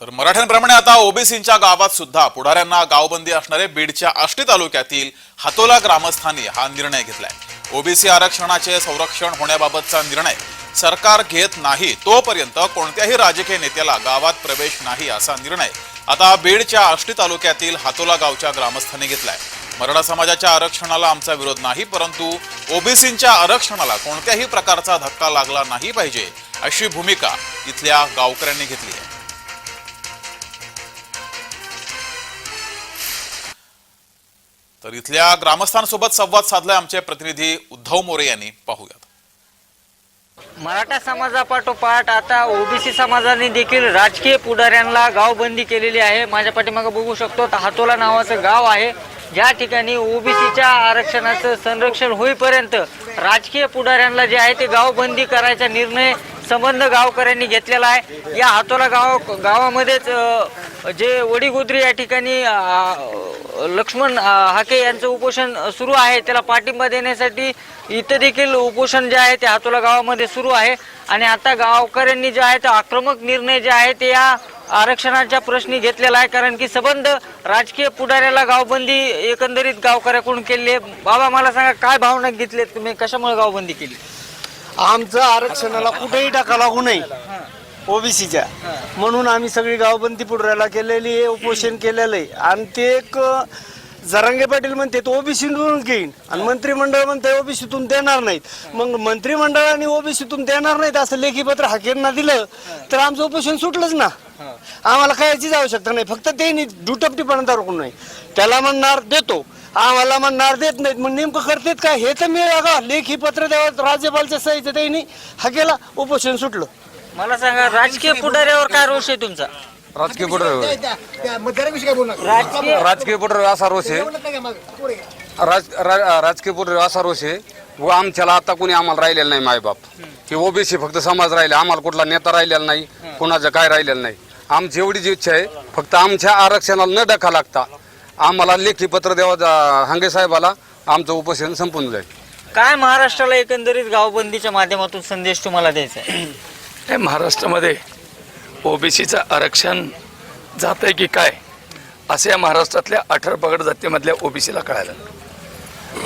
तर मराठ्यांप्रमाणे आता ओबीसींच्या गावात सुद्धा पुढाऱ्यांना गावबंदी असणारे बीडच्या आष्टी तालुक्यातील हातोला ग्रामस्थांनी हा निर्णय घेतलाय. ओबीसी आरक्षणाचे संरक्षण होण्याबाबतचा निर्णय सरकार घेत नाही तोपर्यंत कोणत्याही राजकीय नेत्याला गावात प्रवेश नाही असा निर्णय आता बीडच्या आष्टी तालुक्यातील हातोला गावच्या ग्रामस्थांनी घेतलाय. मराठा समाजाच्या आरक्षणाला आमचा विरोध नाही परंतु ओबीसींच्या आरक्षणाला कोणत्याही प्रकारचा धक्का लागला नाही पाहिजे अशी भूमिका इथल्या गावकऱ्यांनी घेतली आहे. तर इथल्या ग्रामस्थांसोबत संवाद साधलाय आमचे प्रतिनिधी उद्धव मोरे यांनी. पाहूयात. मराठा समाजापाठोपाठ आता ओबीसी समाजाने देखील राजकीय पुढाऱ्यांना गावबंदी केलेली आहे. माझ्या पाठीमागे बघू शकतो हातोला नावाचं गाव आहे. ज्या ठिकाणी ओबीसीच्या आरक्षणाचं संरक्षण होईपर्यंत राजकीय पुढाऱ्यांना जे आहे ते गावबंदी करायचा निर्णय संबंध गावकऱ्यांनी घेतलेला आहे. या हातोला गाव गावामध्येच जे वडीगोद्री या ठिकाणी लक्ष्मण हाके यांचं उपोषण सुरू आहे त्याला पाठिंबा देण्यासाठी इथं देखील उपोषण जे आहे ते हातोला गावामध्ये सुरू आहे. आणि आता गावकऱ्यांनी जे आहे ते आक्रमक निर्णय जे आहे ते या आरक्षणाच्या प्रश्नी घेतलेला आहे. कारण की संबंध राजकीय पुढाऱ्याला गावबंदी एकंदरीत गावकऱ्याकडून केली आहे. बाबा मला सांगा काय भावना घेतलेत तुम्ही? कशामुळे गावबंदी केली? आमचं आरक्षणाला कुठेही टाका लागू नये. ओबीसीच्या. म्हणून आम्ही सगळी गावबंदी पुढऱ्याला केलेली आहे उपोषण केलेलं आहे आणि ते एक जरांगे पाटील म्हणते तो ओबीसीतून घेईन. आणि मंत्रिमंडळ म्हणते ओबीसीतून देणार नाहीत. मग मंत्रिमंडळाने ओबीसीतून देणार नाहीत असं लेखी पत्र हाकेंना दिलं तर आमचं उपोषण सुटलंच ना. आम्हाला कायचीच आवश्यकता नाही फक्त ते दुटपटीपणा रोखून नाही त्याला म्हणणार देतो आम्हाला म्हणणार देत नाहीत. मग नेमकं करतेत काय? हे तर मी लेखी पत्र द्यावं राज्यपालच्या सहीचं त्यांनी हाकेला उपोषण सुटलं. मला सांगा राजकीय पुढाऱ्यावर काय रोष आहे तुमचा? राजकीय पुढे मतदाराविषयी काय बोलणार? राजकीय राजकीय पुढे असा रोष आहे. बोलत नाही का मग? पुढे घ्या. राज रा- राजकीय पुढे असा रोष आहे. व आमच्याला आता कोणी आम्हाला राहिलेलं नाही मायबाप की ओबीसी फक्त समाज राहिले आम्हाला कुठला नेता राहिलेला नाही कोणाचं काय राहिलेलं नाही. आमची एवढीच इच्छा आहे फक्त आमच्या आरक्षणाला न डखा लागता आम्हाला लेखी पत्र द्यावं जा- हांगे साहेबाला आमचं उपोषण संपून जाईल. काय महाराष्ट्राला एकंदरीत गावबंदीच्या माध्यमातून संदेश तुम्हाला द्यायचा आहे? हे महाराष्ट्रामध्ये ओबीसीचं आरक्षण जात आहे की काय असं या महाराष्ट्रातल्या अठरा पगड जातीमधल्या ओबीसीला कळालं.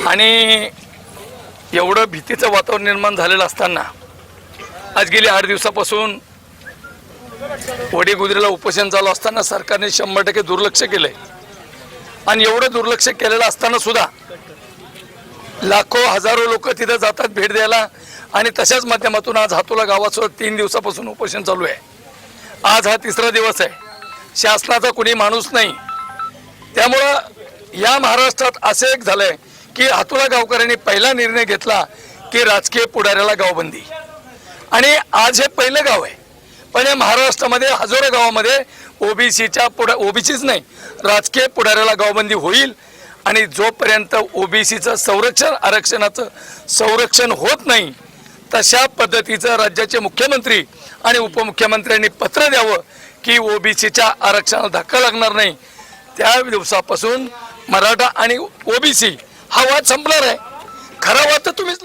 आणि एवढं भीतीचं वातावरण निर्माण झालेलं असताना आज गेली आठ दिवसापासून वडीगुजरीला उपोषण चालू असताना सरकारने शंभर टक्के दुर्लक्ष केलंय. आणि एवढं दुर्लक्ष केलेलं असताना सुद्धा लाखो हजारो लोक तिथं जातात भेट द्यायला. आणि तशाच माध्यमातून आज हातोला गावाचं तीन दिवसापासून उपोषण चालू आहे. आज हा तिसरा दिवस आहे. शासनाचा कुणी माणूस नाही. त्यामुळं या महाराष्ट्रात असं एक झालं आहे की हातोला गावकऱ्यांनी पहिला निर्णय घेतला की राजकीय पुढाऱ्याला गावबंदी. आणि आज हे पहिलं गाव आहे. पण या महाराष्ट्रामध्ये हजारो गावामध्ये ओबीसीच्या पुढा ओबीसीच नाही राजकीय पुढाऱ्याला गावबंदी होईल आणि जोपर्यंत ओबीसीचं संरक्षण आरक्षणाचं संरक्षण होत नाही तशा पद्धतीचं राज्याचे मुख्यमंत्री आणि उपमुख्यमंत्र्यांनी पत्र द्यावं की ओबीसीच्या आरक्षणाला धक्का लागणार नाही. त्या दिवसापासून मराठा आणि ओबीसी हा वाद संपणार आहे. खरा वाद तर तुम्हीच